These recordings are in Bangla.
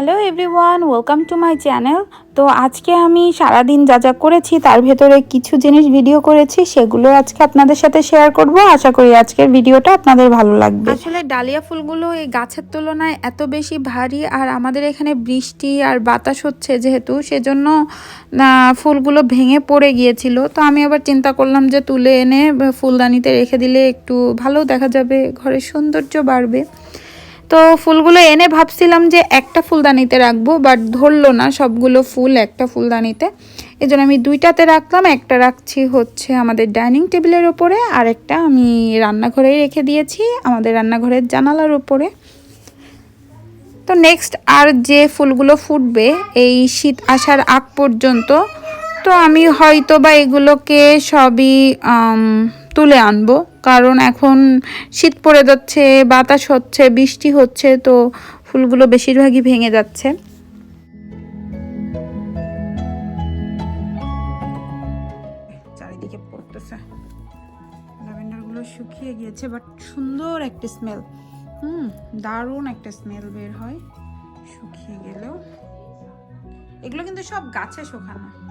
Hello everyone, welcome to my channel. তো আজকে আমি সারাদিন যা যা করেছি তার ভেতরে কিছু জিনিস ভিডিও করেছি, সেগুলো আজকে আপনাদের সাথে শেয়ার করব। আশা করি আজকের ভিডিওটা আপনাদের ভালো লাগবে। আসলে ডালিয়া ফুলগুলো এই গাছের তুলনায় এত বেশি ভারী, আর আমাদের এখানে বৃষ্টি আর বাতাস হচ্ছে যেহেতু, সেজন্য ফুলগুলো ভেঙে পড়ে গিয়েছিল। তো আমি আবার চিন্তা করলাম যে তুলে এনে ফুলদানিতে রেখে দিলে একটু ভালো দেখা যাবে, ঘরের সৌন্দর্য বাড়বে। তো ফুলগুলো এনে ভাবছিলাম যে একটা ফুলদানিতে রাখব বাট ধরলো না সবগুলো ফুল একটা ফুলদানিতে। এই জন্য আমি দুইটাতে রাখলাম, একটা রাখছি হচ্ছে আমাদের ডাইনিং টেবিলের ওপরে, আর একটা আমি রান্নাঘরেই রেখে দিয়েছি, আমাদের রান্নাঘরের জানালার ওপরে। তো নেক্সট আর যে ফুলগুলো ফুটবে, এই শীত আসার আগ পর্যন্ত, তো আমি হয়তো বা এগুলোকে সবই তুলে আনব। কারণ এখন শীত পড়ে যাচ্ছে, বাতাস হচ্ছে, বৃষ্টি হচ্ছে, তো ফুলগুলো বেশিরভাগই ভেঙে যাচ্ছে। চারিদিকে পড়তেছে। শুকিয়ে গিয়েছে বাট সুন্দর একটা স্মেল হুম, দারুণ একটা স্মেল বের হয়। শুকিয়ে গেলেও। এগুলো কিন্তু সব গাছে শুকানো।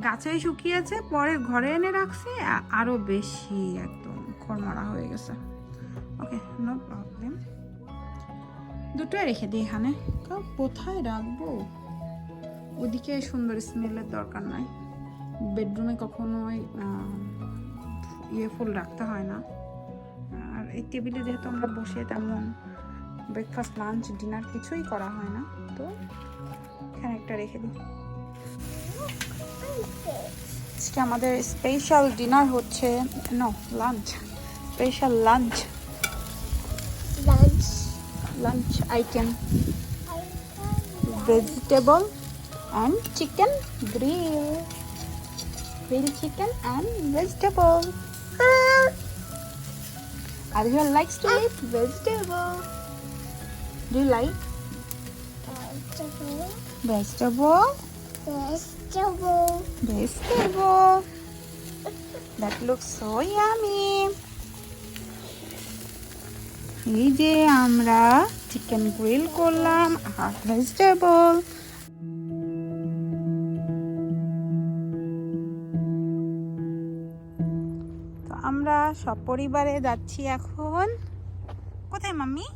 গাছেই শুকিয়েছে, পরে ঘরে এনে রাখছি আ- আরও বেশি একদম। খড়মারা হয়ে গেছে। ওকে নো প্রবলেম দুটোই রেখে দিই এখানে। কোথায় রাখব? ওদিকে সুন্দর স্মেলের দরকার নাই। বেডরুমে কখনোই ইয়ে ফুল রাখতে হয় না। আর এই টেবিলে যেহেতু আমরা বসে তেমন ব্রেকফাস্ট লাঞ্চ ডিনার কিছুই করা হয় না, তো এখানে একটা রেখে দিই। আজকে আমাদের স্পেশাল ডিনার হচ্ছে no lunch special lunch? Lunch. Lunch item. Vegetable and chicken grill. Grilled chicken and vegetable. Arjun likes to eat vegetable. Do you like? Vegetable. Vegetable. Vegetable. Vegetable. That looks so yummy. এই যে আমরা চিকেন গ্রিল করলাম, আর ভেজিটেবল আমরা সব পরিবারে যাচ্ছি এখন। কোথায় মাম্মি?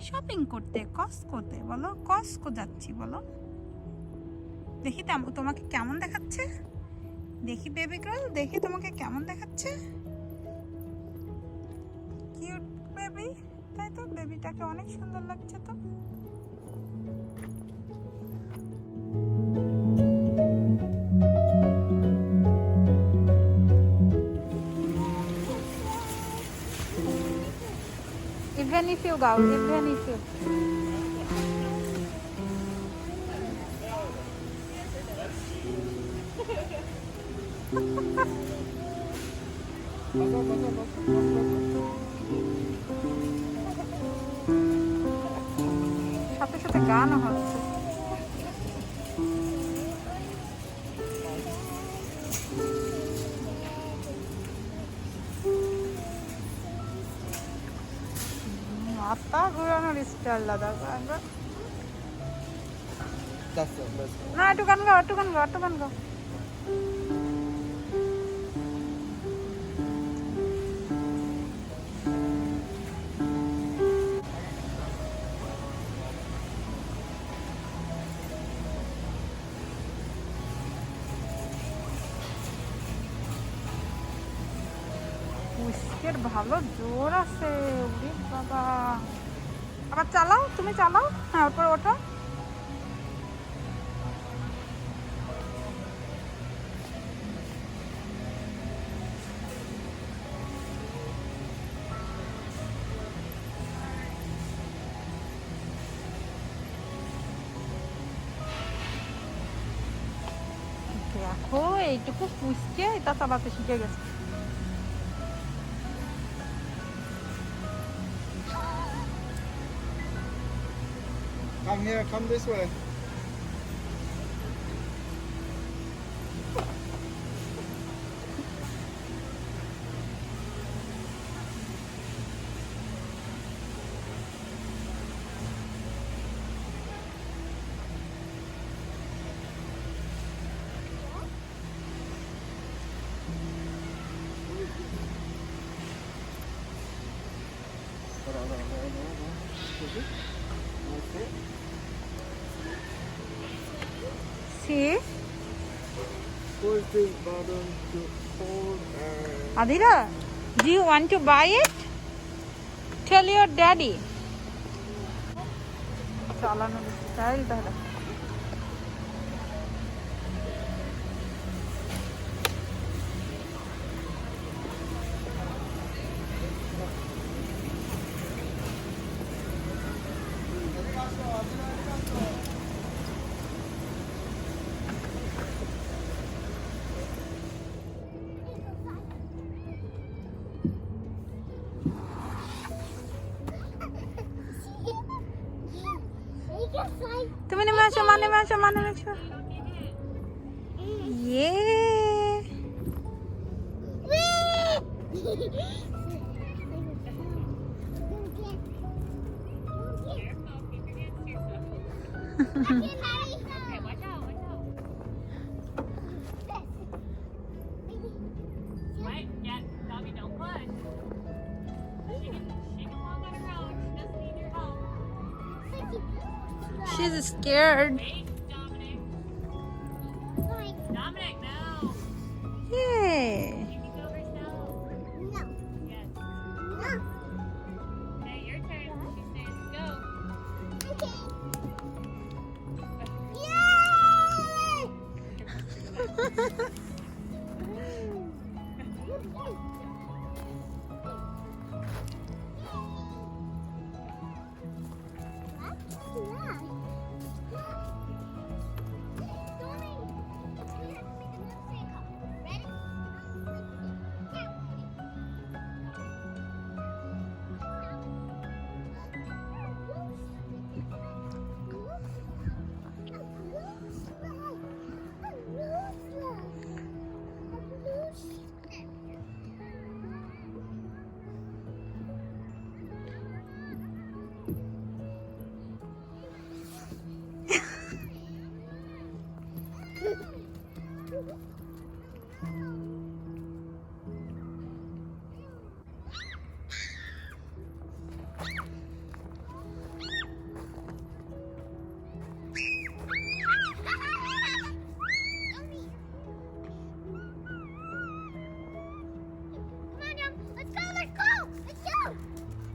শপিং করতে কস্কোতে বলো। কস্কো যাচ্ছি, বলো। দেখি তোমাকে কেমন দেখাচ্ছে? দেখি বেবি গার্ল দেখি তোমাকে কেমন দেখাচ্ছে। কিউট বেবি তাই তো বেবিটাকে অনেক সুন্দর লাগছে তো। Even if you go, even if you সাথে সাথে গানও হচ্ছে। মাথা ঘুরানোর স্টাইল দাদা. না একটু গান গাও একটু গান গাও একটু গান গাও। উস্কের ভালো, জোর আছে। ওরে বাবা। আবার চালাও, তুমি চালাও। হ্যাঁ ওপর ওঠো। দেখো, এইটুকু পুষকে এটা চালাতে শিখে গেছে। Come here, come this way. Adira, do you want to buy it? Tell your daddy. Chala no style তুমি নেমে আসো মা নেমে আসো মা নেমে আসো ইয়ে Okay, She's scared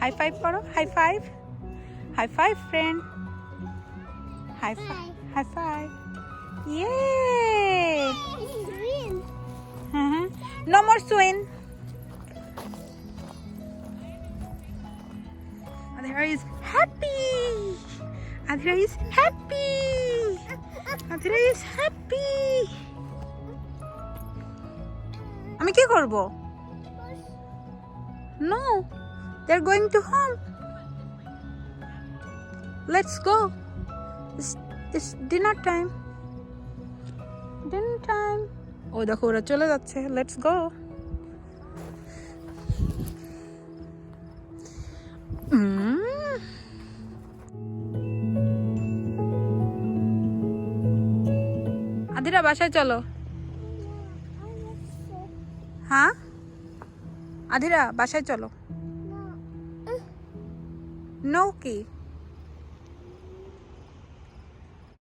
high five করো high five high five friend high five high five yay হ্যাঁ হ্যাঁ নো মোর সুইন Is happy. আমি কি করব? No they are going to home let's go it's dinner time dinner time ও, দেখো, ওরা চলে যাচ্ছে। লেটস গো আদিরা বাসায় চলো। হ্যাঁ? আধিরা বাসায় চলো। নৌকি? কি